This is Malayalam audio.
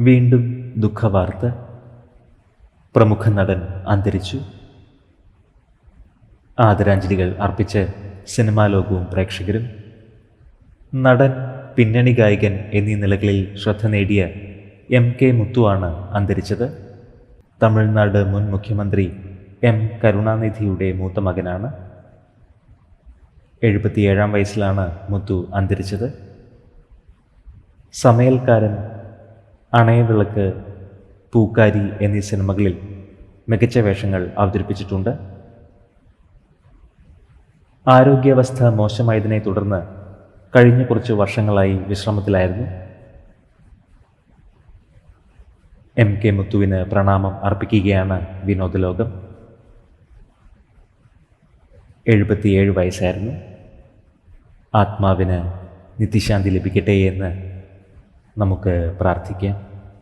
വീണ്ടും ദുഃഖവാർത്ത. പ്രമുഖ നടൻ അന്തരിച്ചു. ആദരാഞ്ജലികൾ അർപ്പിച്ച് സിനിമാ ലോകവും പ്രേക്ഷകരും. നടൻ പിന്നണി ഗായകൻ എന്നീ നിലകളിൽ ശ്രദ്ധ നേടിയ എം കെ മുത്തുവാണ് അന്തരിച്ചത്. തമിഴ്നാട് മുൻ മുഖ്യമന്ത്രി എം കരുണാനിധിയുടെ മൂത്ത മകനാണ്. എഴുപത്തിയേഴാം വയസ്സിലാണ് മുത്തു അന്തരിച്ചത്. സമയൽക്കാരൻ അണയവിളക്ക് പൂക്കാരി എന്നീ സിനിമകളിൽ മികച്ച വേഷങ്ങൾ അവതരിപ്പിച്ചിട്ടുണ്ട്. ആരോഗ്യാവസ്ഥ മോശമായതിനെ തുടർന്ന് കഴിഞ്ഞ കുറച്ച് വർഷങ്ങളായി വിശ്രമത്തിലായിരുന്നു. എം കെ മുത്തുവിന് പ്രണാമം അർപ്പിക്കുകയാണ് വിനോദലോകം എഴുപത്തിയേഴ് വയസ്സായിരുന്നു. ആത്മാവിന് നിത്യശാന്തി ലഭിക്കട്ടെ എന്ന് നമുക്ക് പ്രാർത്ഥിക്കാം.